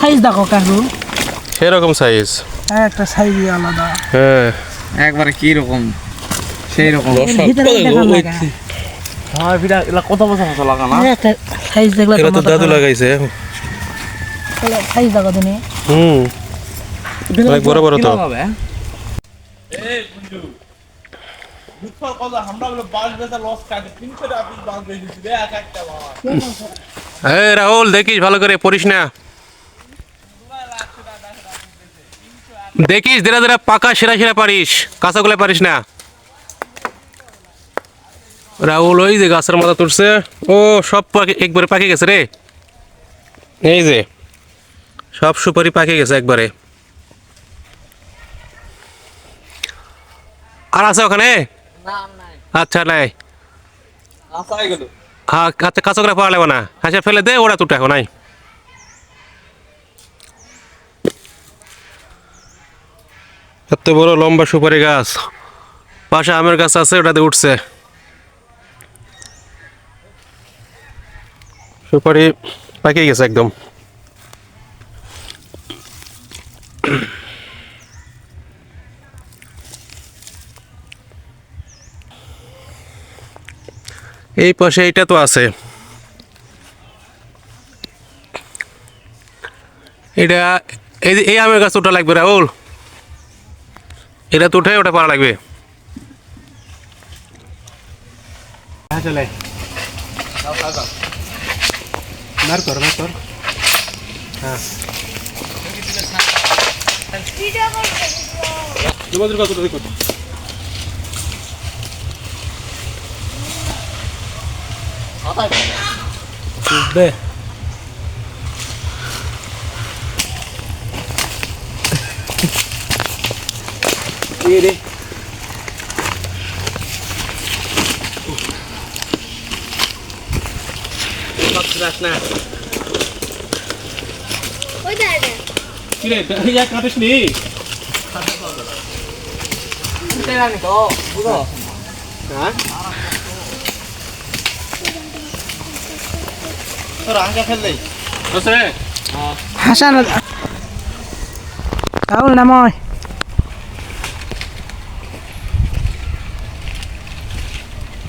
Size দেখো কাকু। সেরকম সাইজ একটা সাইজই আলাদা। হ্যাঁ। একবারে কি রকম? সেই রকম। হয় বিরা এলা কত বছর হতো লাগা না? একটা সাইজ দেখলে এগুলো তো দাদু লাগাইছে। তাহলে সাইজ দেখো তুমি। হুম। অনেক বড় বড় তো। হবে? এই রাহুল দেখিস ভালো করে পড়িস না। দেখিস ধীরে ধীরে পাকা সেরা সেরা পারিস। কাঁচা কাঁচাগুলো পারিস না। রাহুল ওই যে গাছের মাথা তুলছে। ও সব পাকে- একবারে পাকে গেছে রে। এই যে সব সুপারি পাকে গেছে একবারে। আর আছে ওখানে? আচ্ছা নাই। আসাই হ্যাঁ আচ্ছা কাঁচা করে পাওয়া লাগবে না। হাসা ফেলে দে ওরা তুটা এখন নাই এত বড় লম্বা সুপারি গাছ। পাশে আমের গাছ আছে, ওটাতে উঠছে। সুপারি পাকিয়ে গেছে একদম। এই পাশে এইটা তো আছে। এটা এই এই আমের গাছ ওটা লাগবে রাহুল এটা তো উঠে ওটা পারা লাগবে হ্যাঁ চলে মার কর মার কর তোমাদের কত কত দে এই রে না ওই দাঁড়া কি রে যা কাটিস নি তেরানি তো বুঝো হ্যাঁ তোর আঙ্কা ফেল দেই আছে হাসান রাহুল নাময়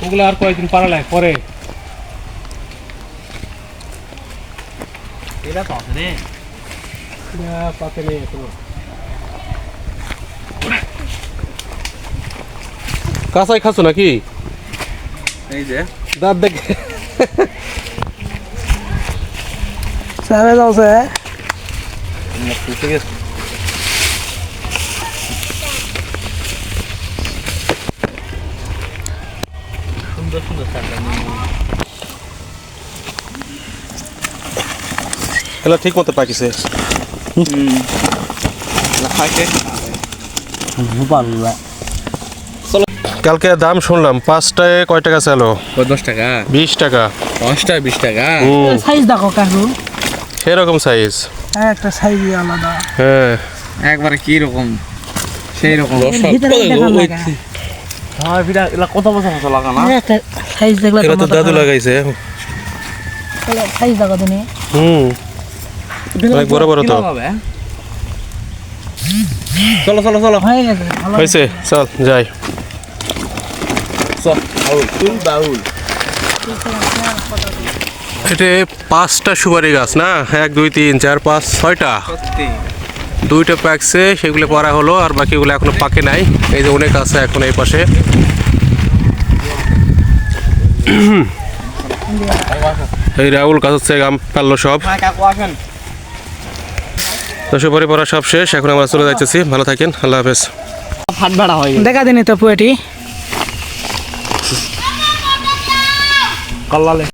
ওগুলো আর কয়েকদিন পারা লাগে পরে। এটা রে। পাতে নেই এখনও। কাঁচাই খাচ্ছ নাকি? এই যে। দাঁত দেখে। সাবে যাচ্ছে ঠিক এগুলো ঠিক মতো পাকিছে। কালকে দাম শুনলাম পাঁচটায় কয় টাকা চালো দশ টাকা। বিশ টাকা। দশটা বিশ টাকা? সাইজ দেখো কাকু। সেরকম সাইজ একটা সাইজই আলাদা। হ্যাঁ। একবারে কি রকম? সেই রকম। হয় কত বছর হতো লাগা না এই একটা সাইজ দেখলে এগুলো তো দাদু লাগাইছে। সাইজ দেখো তুমি হুম। অনেক বড় বড় তো। চলো চলো চলো। হয়ে গেছে হয়েছে চল যাই। এটা পাঁচটা সুপারি গাছ না? এক দুই তিন চার পাঁচ ছয়টা। দুইটা পাকছে সেগুলো পরা হলো আর বাকিগুলো এখনও পাকে নাই। এই যে অনেক আছে এখন এই পাশে। এই রাহুল কাজ হচ্ছে গাম পারল সব। তো সুপারি পড়া সব শেষ। এখন আমরা চলে যাইতেছি। ভালো থাকেন আল্লাহ হাফেজ। হয়ে দেখা দিন তো পুয়েটি। কল্লালে।